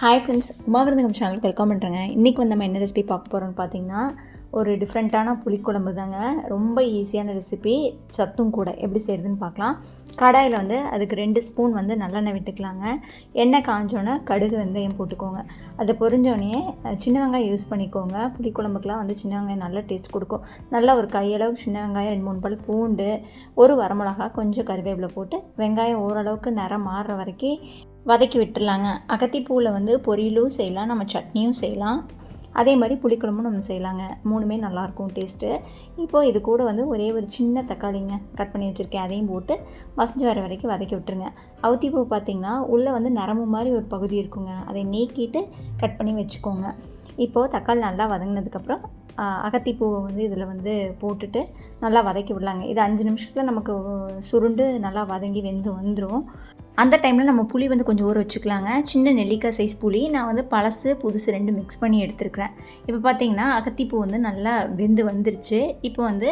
Hi friends Uma விருந்தகம் சேனலுக்கு welcome பண்ணுறேங்க இன்றைக்கி வந்து நம்ம என்ன ரெசிபி பார்க்க போகிறோம்னு பார்த்தீங்கன்னா ஒரு டிஃப்ரெண்ட்டான புளிக்குழம்பு தாங்க. ரொம்ப ஈஸியான ரெசிபி சத்தும் கூட. எப்படி செய்கிறதுன்னு பார்க்கலாம். கடாயில் வந்து அதுக்கு ரெண்டு ஸ்பூன் வந்து நல்லெண்ணெய் விட்டுக்கலாங்க. எண்ணெய் காஞ்சோன்னே கடுகு வெந்தயம் போட்டுக்கோங்க. அதை பொறிஞ்சோடனே சின்ன வெங்காயம் யூஸ் பண்ணிக்கோங்க. புளிக்குழம்புக்கெலாம் வந்து சின்ன வெங்காயம் நல்ல டேஸ்ட் கொடுக்கும். நல்லா ஒரு கையளவு சின்ன வெங்காயம் ரெண்டு மூணு பல் பூண்டு ஒரு வரமிளகா கொஞ்சம் கருவேப்பிலை போட்டு வெங்காயம் ஓரளவுக்கு நிறம் மாறுற வரைக்கும் வதக்கி விட்டுடலாங்க அகத்திப்பூவில் வந்து பொரியலும் செய்யலாம் நம்ம சட்னியும் செய்யலாம். அதே மாதிரி புளிக்குழம்பும் நம்ம செய்யலாங்க. மூணுமே நல்லாயிருக்கும் டேஸ்ட்டு இப்போது இது கூட வந்து ஒரே ஒரு சின்ன தக்காளிங்க கட் பண்ணி வச்சுருக்கேன். அதையும் போட்டு வசஞ்சு வர வரைக்கும் வதக்கி விட்டுருங்க. அவுத்திப்பூ பார்த்திங்கன்னா உள்ளே வந்து நரம்பு மாதிரி ஒரு பகுதி இருக்குங்க. அதை நீக்கிட்டு கட் பண்ணி வச்சுக்கோங்க. இப்போது தக்காளி நல்லா வதங்கினதுக்கப்புறம் அகத்திப்பூவை வந்து இதில் வந்து போட்டுட்டு நல்லா வதக்கி விடலாங்க. இது அஞ்சு நிமிஷத்தில் நமக்கு சுருண்டு நல்லா வதங்கி வெந்து வந்துடும் அந்த டைமில் நம்ம புளி வந்து கொஞ்சம் ஊற வச்சுக்கலாங்க. சின்ன நெல்லிக்காய் சைஸ் புளி. நான் வந்து பழசு புதுசு ரெண்டு மிக்ஸ் பண்ணி எடுத்துருக்கிறேன். இப்போ பார்த்தீங்கன்னா அகத்திப்பூ வந்து நல்லா வெந்து வந்துருச்சு. இப்போ வந்து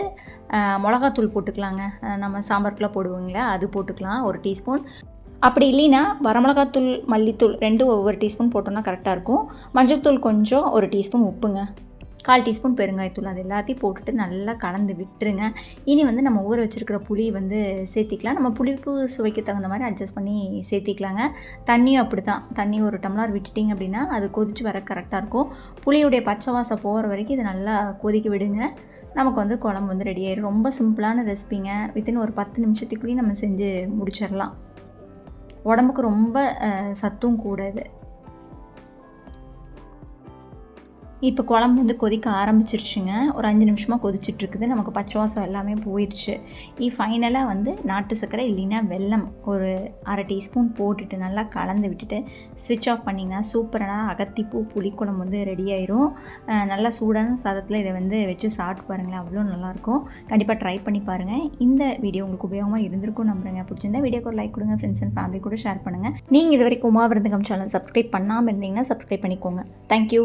மிளகாத்தூள் போட்டுக்கலாங்க. நம்ம சாம்பாருக்குலாம் போடுவோங்களே அது போட்டுக்கலாம். ஒரு டீஸ்பூன். அப்படி இல்லைன்னா வரமிளகாத்தூள் மல்லித்தூள் ரெண்டும் ஒவ்வொரு டீஸ்பூன் போட்டோம்னா கரெக்டாக இருக்கும். மஞ்சள்தூள் கொஞ்சம் ஒரு டீஸ்பூன் உப்புங்க. கால் டீஸ்பூன் பெருங்காயத்தூள் அது எல்லாத்தையும் போட்டுட்டு நல்லா கலந்து விட்டுருங்க. இனி வந்து நம்ம ஊற வச்சுருக்கிற புளி வந்து சேர்த்திக்கலாம். நம்ம புளிப்பு சுவைக்கு தகுந்த மாதிரி அட்ஜஸ்ட் பண்ணி சேர்த்திக்கலாங்க. தண்ணியும் அப்படி தான் தண்ணி ஒரு டம்ளர் விட்டுட்டிங்க அப்படின்னா அது கொதிச்சு வர கரெக்டாக இருக்கும். புளியுடைய பச்சை வாசம் போகிற வரைக்கும் இதை நல்லா கொதிக்க விடுங்க. நமக்கு வந்து குழம்பு வந்து ரெடி ஆயிடும் ரொம்ப சிம்பிளான ரெசிபிங்க வித்தின் ஒரு பத்து நிமிஷத்துக்குள்ளேயும் நம்ம செஞ்சு முடிச்சிடலாம். உடம்புக்கு ரொம்ப சத்தும் கூட இது இப்போ குழம்பு வந்து கொதிக்க ஆரம்பிச்சிருச்சுங்க. ஒரு அஞ்சு நிமிஷமாக கொதிச்சிட்ருக்குது. நமக்கு பச்சை வாசம் எல்லாமே போயிடுச்சு. இ ஃபைனலாக வந்து நாட்டு சர்க்கரை இல்லைன்னா வெல்லம் ஒரு அரை டீஸ்பூன் போட்டுட்டு நல்லா கலந்து விட்டுட்டு ஸ்விட்ச் ஆஃப் பண்ணிங்கன்னா சூப்பரான அகத்திப்பூ புளிக்குழம்பு வந்து ரெடி ஆயிரும். நல்லா சூடான சாதத்தில் இதை வந்து வச்சு சாப்பிட்டு பாருங்களேன். அவ்வளோ நல்லாயிருக்கும். கண்டிப்பாக ட்ரை பண்ணி பாருங்கள் இந்த வீடியோ உங்களுக்கு உபயோகமாக இருந்திருக்கும் நம்புறேங்க. பிடிச்சிருந்தா வீடியோக்கு ஒரு லைக் கொடுங்க. ஃப்ரெண்ட்ஸ் அண்ட் ஃபேமிலி கூட ஷேர் பண்ணுங்கள் நீங்கள் இது வரைக்கும் உமா விருந்தகம் சேனல் சப்ஸ்கிரைப் பண்ணாமல் இருந்தீங்கன்னா சப்ஸ்கிரைப் பண்ணிக்கோங்க. தேங்க்யூ